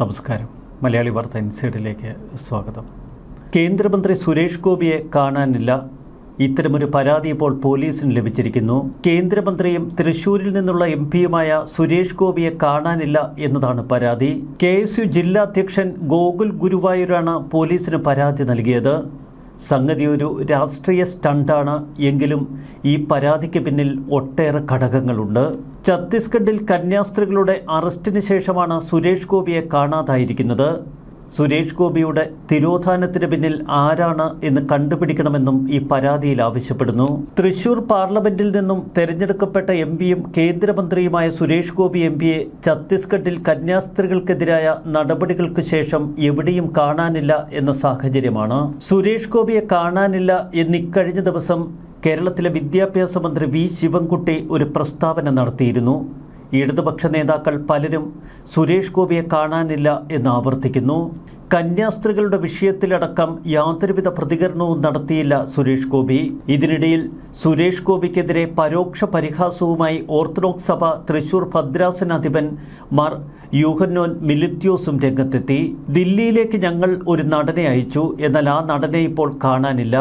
നമസ്കാരം. മലയാളി വാർത്ത ഇൻസൈഡിലേക്ക് സ്വാഗതം. കേന്ദ്രമന്ത്രി സുരേഷ് ഗോപിയെ കാണാനില്ല. ഇത്തരമൊരു പരാതി ഇപ്പോൾ പോലീസിന് ലഭിച്ചിരിക്കുന്നു. കേന്ദ്രമന്ത്രിയും തൃശൂരിൽ നിന്നുള്ള എം പിയുമായ സുരേഷ് ഗോപിയെ കാണാനില്ല എന്നതാണ് പരാതി. കെ എസ് യു ജില്ലാ അധ്യക്ഷൻ ഗോകുൽ ഗുരുവായൂരാണ് പോലീസിന് പരാതി നൽകിയത്. സംഗതി ഒരു രാഷ്ട്രീയ സ്റ്റണ്ടാണ്. എങ്കിലും ഈ പരാതിക്ക് പിന്നിൽ ഒട്ടേറെ ഘടകങ്ങളുണ്ട്. ഛത്തീസ്ഗഡിൽ കന്യാസ്ത്രീകളുടെ അറസ്റ്റിന് ശേഷമാണ് സുരേഷ് ഗോപിയെ കാണാതായിരിക്കുന്നത്. സുരേഷ് ഗോപിയുടെ തിരോധാനത്തിന് പിന്നിൽ ആരാണ് എന്ന് കണ്ടുപിടിക്കണമെന്നും ഈ പരാതിയിൽ ആവശ്യപ്പെടുന്നു. തൃശൂർ പാർലമെന്റിൽ നിന്നും തെരഞ്ഞെടുക്കപ്പെട്ട എം പിയും കേന്ദ്രമന്ത്രിയുമായ സുരേഷ് ഗോപി എം പിയെ ഛത്തീസ്ഗഡിൽ കന്യാസ്ത്രീകൾക്കെതിരായ നടപടികൾക്ക് ശേഷം എവിടെയും കാണാനില്ല എന്ന സാഹചര്യമാണ്. സുരേഷ് ഗോപിയെ കാണാനില്ല എന്നിക്കഴിഞ്ഞ ദിവസം കേരളത്തിലെ വിദ്യാഭ്യാസ മന്ത്രി വി ശിവൻകുട്ടി ഒരു പ്രസ്താവന നടത്തിയിരുന്നു. ഇടതുപക്ഷ നേതാക്കൾ പലരും സുരേഷ് ഗോപിയെ കാണാനില്ല എന്ന് ആവർത്തിക്കുന്നു. കന്യാസ്ത്രീകളുടെ വിഷയത്തിലടക്കം യാതൊരുവിധ പ്രതികരണവും നടത്തിയില്ല സുരേഷ് ഗോപി. ഇതിനിടയിൽ സുരേഷ് ഗോപിക്കെതിരെ പരോക്ഷ പരിഹാസവുമായി ഓർത്തഡോക്സ് സഭ തൃശൂർ ഭദ്രാസനാധിപൻ മാർ യൂഹന്നോൻ മിലിത്യോസും രംഗത്തെത്തി. ദില്ലിയിലേക്ക് ഞങ്ങൾ ഒരു നടനെ അയച്ചു. എന്നാൽ ആ നടനെ ഇപ്പോൾ കാണാനില്ല.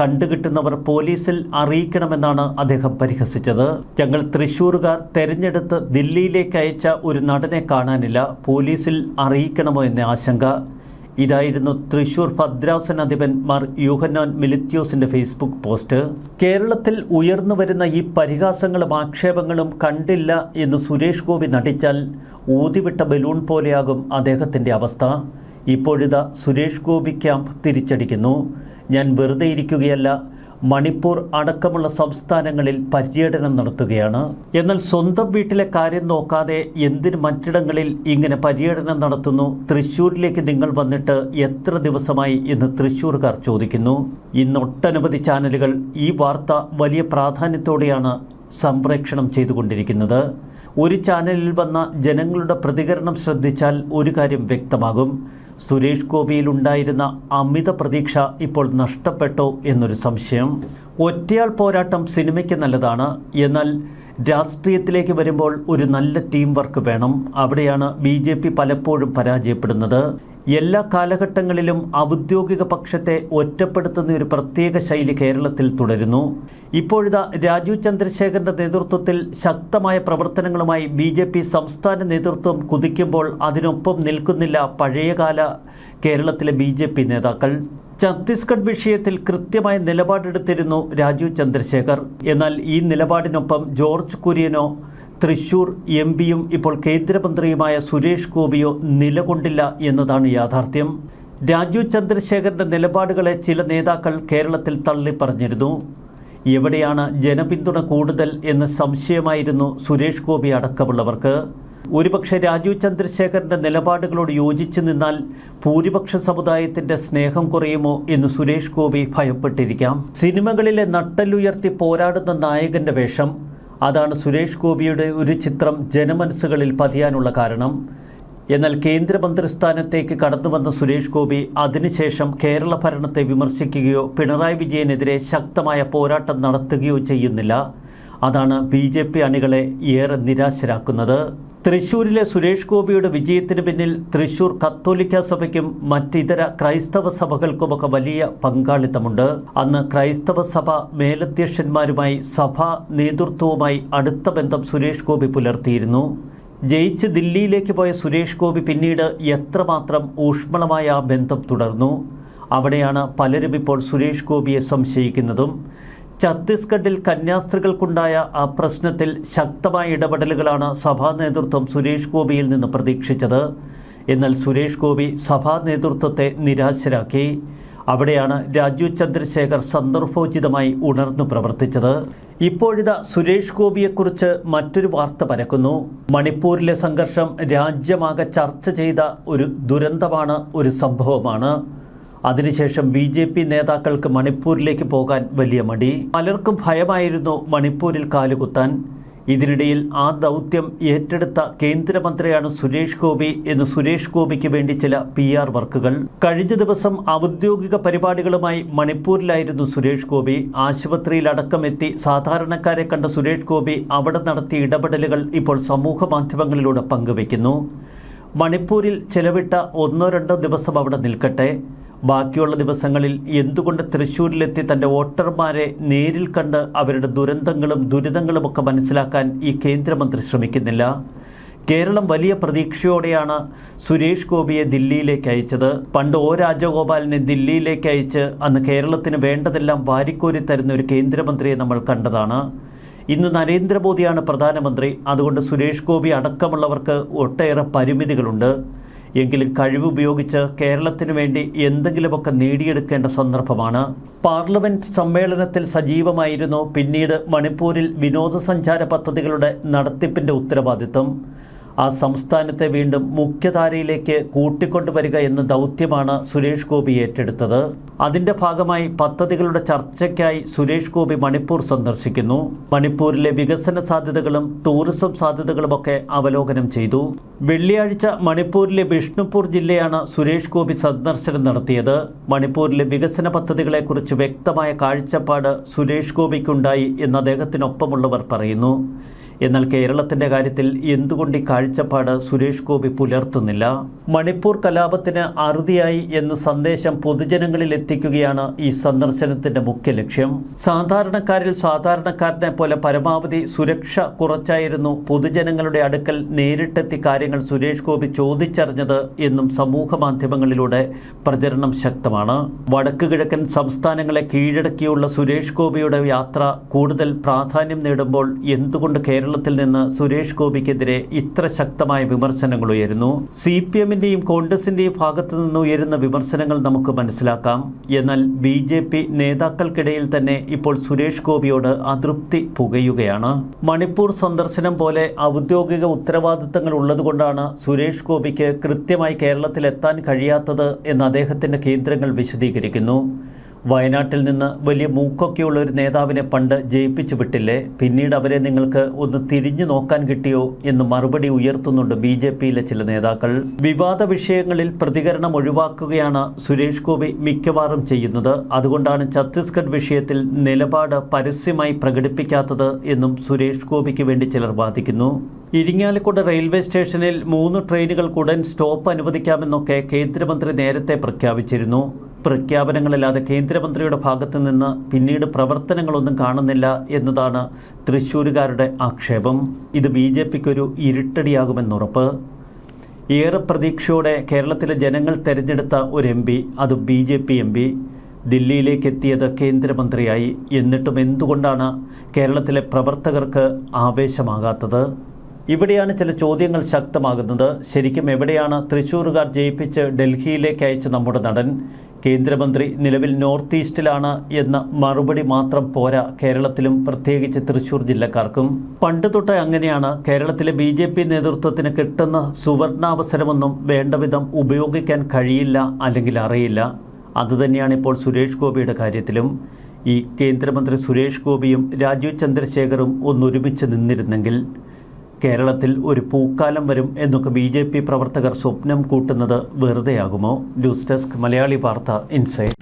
കണ്ടുകിട്ടുന്നവർ പോലീസിൽ അറിയിക്കണമെന്നാണ് അദ്ദേഹം പരിഹസിച്ചത്. ഞങ്ങൾ തൃശൂരുകാർ തെരഞ്ഞെടുത്ത് ദില്ലിയിലേക്ക് അയച്ച ഒരു നടനെ കാണാനില്ല. പോലീസിൽ അറിയിക്കണമോ എന്ന ആശങ്ക. ഇതായിരുന്നു തൃശൂർ ഭദ്രാസൻ അധിപൻ മാർ യൂഹനോൻ മിലിത്യോസിന്റെ ഫേസ്ബുക്ക് പോസ്റ്റ്. കേരളത്തിൽ ഉയർന്നു വരുന്ന ഈ പരിഹാസങ്ങളും ആക്ഷേപങ്ങളും കണ്ടില്ല എന്ന് സുരേഷ് ഗോപി നടിച്ചാൽ ഊതിവിട്ട ബലൂൺ പോലെയാകും അദ്ദേഹത്തിന്റെ അവസ്ഥ. ഇപ്പോഴിതാ സുരേഷ് ഗോപി ക്യാമ്പ് തിരിച്ചടിക്കുന്നു. ഞാൻ വെറുതെ ഇരിക്കുകയല്ല മണിപ്പൂർ അടക്കമുള്ള സംസ്ഥാനങ്ങളിൽ പര്യടനം നടത്തുകയാണ്. എന്നാൽ സ്വന്തം വീട്ടിലെ കാര്യം നോക്കാതെ എന്തിന് മറ്റിടങ്ങളിൽ ഇങ്ങനെ പര്യടനം നടത്തുന്നു? തൃശ്ശൂരിലേക്ക് നിങ്ങൾ വന്നിട്ട് എത്ര ദിവസമായി എന്ന് തൃശ്ശൂർക്കാർ ചോദിക്കുന്നു. ഇന്ന് ഒട്ടനവധി ചാനലുകൾ ഈ വാർത്ത വലിയ പ്രാധാന്യത്തോടെയാണ് സംപ്രേക്ഷണം ചെയ്തുകൊണ്ടിരിക്കുന്നത്. ഒരു ചാനലിൽ വന്ന ജനങ്ങളുടെ പ്രതികരണം ശ്രദ്ധിച്ചാൽ ഒരു കാര്യം വ്യക്തമാകും. സുരേഷ് ഗോപിയിലുണ്ടായിരുന്ന അമിത പ്രതീക്ഷ ഇപ്പോൾ നഷ്ടപ്പെട്ടോ എന്നൊരു സംശയം. ഒറ്റയാൾ പോരാട്ടം സിനിമയ്ക്ക് നല്ലതാണ്. എന്നാൽ രാഷ്ട്രീയത്തിലേക്ക് വരുമ്പോൾ ഒരു നല്ല ടീം വർക്ക് വേണം. അവിടെയാണ് ബി പലപ്പോഴും പരാജയപ്പെടുന്നത്. എല്ലാ കാലഘട്ടങ്ങളിലും ഔദ്യോഗിക പക്ഷത്തെ ഒറ്റപ്പെടുത്തുന്ന ഒരു പ്രത്യേക ശൈലി കേരളത്തിൽ തുടരുന്നു. ഇപ്പോഴത്തെ രാജീവ് ചന്ദ്രശേഖരന്റെ നേതൃത്വത്തിൽ ശക്തമായ പ്രവർത്തനങ്ങളുമായി ബി ജെ പി സംസ്ഥാന നേതൃത്വം കുതിക്കുമ്പോൾ അതിനൊപ്പം നിൽക്കുന്നില്ല പഴയകാല കേരളത്തിലെ ബി ജെ പി നേതാക്കൾ. ഛത്തീസ്ഗഡ് വിഷയത്തിൽ കൃത്യമായ നിലപാടെടുത്തിരുന്നു രാജീവ് ചന്ദ്രശേഖർ. എന്നാൽ ഈ നിലപാടിനൊപ്പം ജോർജ് കുര്യനോ തൃശൂർ എം പിയും ഇപ്പോൾ കേന്ദ്രമന്ത്രിയുമായ സുരേഷ് ഗോപിയോ നിലകൊണ്ടില്ല എന്നതാണ് യാഥാർത്ഥ്യം. രാജീവ് ചന്ദ്രശേഖരന്റെ നിലപാടുകളെ ചില നേതാക്കൾ കേരളത്തിൽ തള്ളിപ്പറഞ്ഞിരുന്നു. എവിടെയാണ് ജനപിന്തുണ കൂടുതൽ എന്ന സംശയമായിരുന്നു സുരേഷ് ഗോപി അടക്കമുള്ളവർക്ക്. ഒരുപക്ഷെ രാജീവ് ചന്ദ്രശേഖരന്റെ നിലപാടുകളോട് യോജിച്ചു നിന്നാൽ ഭൂരിപക്ഷ സമുദായത്തിന്റെ സ്നേഹം കുറയുമോ എന്ന് സുരേഷ് ഗോപി ഭയപ്പെട്ടിരിക്കാം. സിനിമകളിലെ നട്ടലുയർത്തി പോരാടുന്ന നായകന്റെ വേഷം അതാണ് സുരേഷ് ഗോപിയുടെ ഒരു ചിത്രം ജനമനസ്സുകളിൽ പതിയാനുള്ള കാരണം. എന്നാൽ കേന്ദ്രമന്ത്രിസ്ഥാനത്തേക്ക് കടന്നു വന്ന സുരേഷ് ഗോപി അതിനുശേഷം കേരള ഭരണത്തെ വിമർശിക്കുകയോ പിണറായി വിജയനെതിരെ ശക്തമായ പോരാട്ടം നടത്തുകയോ ചെയ്യുന്നില്ല. അതാണ് ബി ജെ പി അണികളെ ഏറെ നിരാശരാക്കുന്നത്. തൃശൂരിലെ സുരേഷ് ഗോപിയുടെ വിജയത്തിന് പിന്നിൽ തൃശൂർ കത്തോലിക്ക സഭയ്ക്കും മറ്റിതര ക്രൈസ്തവ സഭകൾക്കുമൊക്കെ വലിയ പങ്കാളിത്തമുണ്ട്. അന്ന് ക്രൈസ്തവ സഭ മേലധ്യക്ഷന്മാരുമായി സഭാ നേതൃത്വവുമായി അടുത്ത ബന്ധം സുരേഷ് ഗോപി പുലർത്തിയിരുന്നു. ജയിച്ച് ദില്ലിയിലേക്ക് പോയ സുരേഷ് ഗോപി പിന്നീട് എത്രമാത്രം ഊഷ്മളമായ ആ ബന്ധം തുടർന്നു? അവിടെയാണ് പലരും ഇപ്പോൾ സുരേഷ് ഗോപിയെ സംശയിക്കുന്നതും. ഛത്തീസ്ഗഡിൽ കന്യാസ്ത്രീകൾക്കുണ്ടായ ആ പ്രശ്നത്തിൽ ശക്തമായ ഇടപെടലുകളാണ് സഭാ നേതൃത്വം സുരേഷ് ഗോപിയിൽ നിന്ന് പ്രതീക്ഷിച്ചത്. എന്നാൽ സുരേഷ് ഗോപി സഭാ നേതൃത്വത്തെ നിരാശരാക്കി. അവിടെയാണ് രാജു ചന്ദ്രശേഖർ സന്ദർഭോചിതമായി ഉണർന്നു പ്രവർത്തിച്ചത്. ഇപ്പോഴിതാ സുരേഷ് ഗോപിയെക്കുറിച്ച് മറ്റൊരു വാർത്ത പരക്കുന്നു. മണിപ്പൂരിലെ സംഘർഷം രാജ്യമാകെ ചർച്ച ചെയ്ത ഒരു ദുരന്തമാണ് ഒരു സംഭവമാണ്. അതിനുശേഷം ബി ജെ പി നേതാക്കൾക്ക് മണിപ്പൂരിലേക്ക് പോകാൻ വലിയ മടി. പലർക്കും ഭയമായിരുന്നു മണിപ്പൂരിൽ കാലുകുത്താൻ. ഇതിനിടയിൽ ആ ദൗത്യം ഏറ്റെടുത്ത കേന്ദ്രമന്ത്രിയാണ് സുരേഷ് ഗോപി എന്ന് സുരേഷ് ഗോപിക്ക് വേണ്ടി ചില പി ആർ വർക്കുകൾ. കഴിഞ്ഞ ദിവസം ഔദ്യോഗിക പരിപാടികളുമായി മണിപ്പൂരിലായിരുന്നു സുരേഷ് ഗോപി. ആശുപത്രിയിലടക്കം അടക്കമെത്തി സാധാരണക്കാരെ കണ്ട സുരേഷ് ഗോപി അവിടെ നടത്തിയ ഇടപെടലുകൾ ഇപ്പോൾ സമൂഹ മാധ്യമങ്ങളിലൂടെ പങ്കുവയ്ക്കുന്നു. മണിപ്പൂരിൽ ചെലവിട്ട ഒന്നോ രണ്ടോ ദിവസം അവിടെ നിൽക്കട്ടെ. ബാക്കിയുള്ള ദിവസങ്ങളിൽ എന്തുകൊണ്ട് തൃശ്ശൂരിലെത്തി തന്റെ വോട്ടർമാരെ നേരിൽ കണ്ട് അവരുടെ ദുരന്തങ്ങളും ദുരിതങ്ങളുമൊക്കെ മനസ്സിലാക്കാൻ ഈ കേന്ദ്രമന്ത്രി ശ്രമിക്കുന്നില്ല? കേരളം വലിയ പ്രതീക്ഷയോടെയാണ് സുരേഷ് ഗോപിയെ ദില്ലിയിലേക്ക് അയച്ചത്. പണ്ട് ഒ രാജഗോപാലിനെ ദില്ലിയിലേക്ക് അയച്ച് അന്ന് കേരളത്തിന് വേണ്ടതെല്ലാം വാരിക്കോരി തരുന്ന ഒരു കേന്ദ്രമന്ത്രിയെ നമ്മൾ കണ്ടതാണ്. ഇന്ന് നരേന്ദ്രമോദിയാണ് പ്രധാനമന്ത്രി. അതുകൊണ്ട് സുരേഷ് ഗോപി അടക്കമുള്ളവർക്ക് ഒട്ടേറെ പരിമിതികളുണ്ട്. എങ്കിലും കഴിവുപയോഗിച്ച് കേരളത്തിന് വേണ്ടി എന്തെങ്കിലുമൊക്കെ നേടിയെടുക്കേണ്ട സന്ദർഭമാണ്. പാർലമെന്റ് സമ്മേളനത്തിൽ സജീവമായിരുന്നു പിന്നീട് മണിപ്പൂരിൽ വിനോദസഞ്ചാര പദ്ധതികളുടെ നടത്തിപ്പിന്റെ ഉത്തരവാദിത്വം. ആ സംസ്ഥാനത്തെ വീണ്ടും മുഖ്യധാരയിലേക്ക് കൂട്ടിക്കൊണ്ടുവരിക എന്ന ദൗത്യമാണ് സുരേഷ് ഗോപി ഏറ്റെടുത്തത്. അതിന്റെ ഭാഗമായി പദ്ധതികളുടെ ചർച്ചയ്ക്കായി സുരേഷ് ഗോപി മണിപ്പൂർ സന്ദർശിക്കുന്നു. മണിപ്പൂരിലെ വികസന സാധ്യതകളും ടൂറിസം സാധ്യതകളുമൊക്കെ അവലോകനം ചെയ്തു. വെള്ളിയാഴ്ച മണിപ്പൂരിലെ ബിഷ്ണുപൂർ ജില്ലയാണ് സുരേഷ് ഗോപി സന്ദർശനം നടത്തിയത്. മണിപ്പൂരിലെ വികസന പദ്ധതികളെക്കുറിച്ച് വ്യക്തമായ കാഴ്ചപ്പാട് സുരേഷ് ഗോപിക്കുണ്ടായി എന്ന് അദ്ദേഹത്തിനൊപ്പമുള്ളവർ പറയുന്നു. എന്നാൽ കേരളത്തിന്റെ കാര്യത്തിൽ എന്തുകൊണ്ട് ഈ കാഴ്ചപ്പാട് സുരേഷ് ഗോപി പുലർത്തുന്നില്ല? മണിപ്പൂർ കലാപത്തിന് അറുതിയായി എന്ന സന്ദേശം പൊതുജനങ്ങളിൽ എത്തിക്കുകയാണ് ഈ സന്ദർശനത്തിന്റെ മുഖ്യ ലക്ഷ്യം. സാധാരണക്കാരിൽ സാധാരണക്കാരനെ പോലെ പരമാവധി സുരക്ഷ കുറച്ചായിരുന്നു പൊതുജനങ്ങളുടെ അടുക്കൽ നേരിട്ടെത്തി കാര്യങ്ങൾ സുരേഷ് ഗോപി ചോദിച്ചറിഞ്ഞത് എന്നും സമൂഹ മാധ്യമങ്ങളിലൂടെ പ്രചരണം ശക്തമാണ്. വടക്ക് കിഴക്കൻ സംസ്ഥാനങ്ങളെ കീഴടക്കിയുള്ള സുരേഷ് ഗോപിയുടെ യാത്ര കൂടുതൽ പ്രാധാന്യം നേടുമ്പോൾ എന്തുകൊണ്ട് കേരളത്തിൽ നിന്ന് സുരേഷ് ഗോപിക്കെതിരെ ഇത്ര ശക്തമായ വിമർശനങ്ങൾ ഉയരുന്നു. സി പി എമ്മിന്റെയും കോൺഗ്രസിന്റെയും ഭാഗത്തു നിന്ന് ഉയരുന്ന വിമർശനങ്ങൾ നമുക്ക് മനസ്സിലാക്കാം. എന്നാൽ ബി ജെ പി നേതാക്കൾക്കിടയിൽ തന്നെ ഇപ്പോൾ സുരേഷ് ഗോപിയോട് അതൃപ്തി പുകയുകയാണ്. മണിപ്പൂർ സന്ദർശനം പോലെ ഔദ്യോഗിക ഉത്തരവാദിത്തങ്ങൾ ഉള്ളതുകൊണ്ടാണ് സുരേഷ് ഗോപിക്ക് കൃത്യമായി കേരളത്തിൽ എത്താൻ കഴിയാത്തത് എന്ന് അദ്ദേഹത്തിന്റെ കേന്ദ്രങ്ങൾ വിശദീകരിക്കുന്നു. വയനാട്ടിൽ നിന്ന് വലിയ മൂക്കൊക്കെയുള്ള ഒരു നേതാവിനെ പണ്ട് ജയിപ്പിച്ചു വിട്ടില്ലേ? പിന്നീട് അവരെ നിങ്ങൾക്ക് ഒന്ന് തിരിഞ്ഞു നോക്കാൻ കിട്ടിയോ എന്ന് മറുപടി ഉയർത്തുന്നുണ്ട് ബി ജെ പിയിലെ ചില നേതാക്കൾ. വിവാദ വിഷയങ്ങളിൽ പ്രതികരണം ഒഴിവാക്കുകയാണ് സുരേഷ് ഗോപി മിക്കവാറും ചെയ്യുന്നത്. അതുകൊണ്ടാണ് ഛത്തീസ്ഗഡ് വിഷയത്തിൽ നിലപാട് പരസ്യമായി പ്രകടിപ്പിക്കാത്തത് എന്നും സുരേഷ് ഗോപിക്ക് വേണ്ടി ചിലർ വാദിക്കുന്നു. ഇരിങ്ങാലക്കുട റെയിൽവേ സ്റ്റേഷനിൽ മൂന്ന് ട്രെയിനുകൾക്ക് ഉടൻ സ്റ്റോപ്പ് അനുവദിക്കാമെന്നൊക്കെ കേന്ദ്രമന്ത്രി നേരത്തെ പ്രഖ്യാപിച്ചിരുന്നു. പ്രഖ്യാപനങ്ങളില്ലാതെ കേന്ദ്രമന്ത്രിയുടെ ഭാഗത്തു നിന്ന് പിന്നീട് പ്രവർത്തനങ്ങളൊന്നും കാണുന്നില്ല എന്നതാണ് തൃശ്ശൂരുകാരുടെ ആക്ഷേപം. ഇത് ബി ജെ പിക്കൊരു ഇരുട്ടടിയാകുമെന്നുറപ്പ് ഏറെ പ്രതീക്ഷയോടെ കേരളത്തിലെ ജനങ്ങൾ തെരഞ്ഞെടുത്ത ഒരു എം പി അത് B J P M P. ദില്ലിയിലേക്ക് എത്തിയത് കേന്ദ്രമന്ത്രിയായി. എന്നിട്ടും എന്തുകൊണ്ടാണ് കേരളത്തിലെ പ്രവർത്തകർക്ക് ആവേശമാകാത്തത്? ഇവിടെയാണ് ചില ചോദ്യങ്ങൾ ശക്തമാകുന്നത്. ശരിക്കും എവിടെയാണ് തൃശൂരുകാർ ജയിപ്പിച്ച് ഡൽഹിയിലേക്ക് അയച്ച നമ്മുടെ നടൻ? കേന്ദ്രമന്ത്രി നിലവിൽ നോർത്ത് ഈസ്റ്റിലാണ് എന്ന മറുപടി മാത്രം പോരാ കേരളത്തിലും പ്രത്യേകിച്ച് തൃശൂർ ജില്ലക്കാർക്കും. പണ്ട് തൊട്ടേ അങ്ങനെയാണ്. കേരളത്തിലെ ബി ജെ പി നേതൃത്വത്തിന് കിട്ടുന്ന സുവർണാവസരമൊന്നും വേണ്ടവിധം ഉപയോഗിക്കാൻ കഴിയില്ല അല്ലെങ്കിൽ അറിയില്ല. അതുതന്നെയാണ് ഇപ്പോൾ സുരേഷ് ഗോപിയുടെ കാര്യത്തിലും. ഈ കേന്ദ്രമന്ത്രി സുരേഷ് ഗോപിയും രാജീവ് ചന്ദ്രശേഖറും ഒന്നൊരുമിച്ച് നിന്നിരുന്നെങ്കിൽ കേരളത്തിൽ ഒരു പൂക്കാലം വരും എന്നൊക്കെ ബി ജെ പി പ്രവർത്തകർ സ്വപ്നം കൂട്ടുന്നത് വെറുതെയാകുമോ? ന്യൂസ് ഡെസ്ക് മലയാളി വാർത്ത ഇൻസൈറ്റ്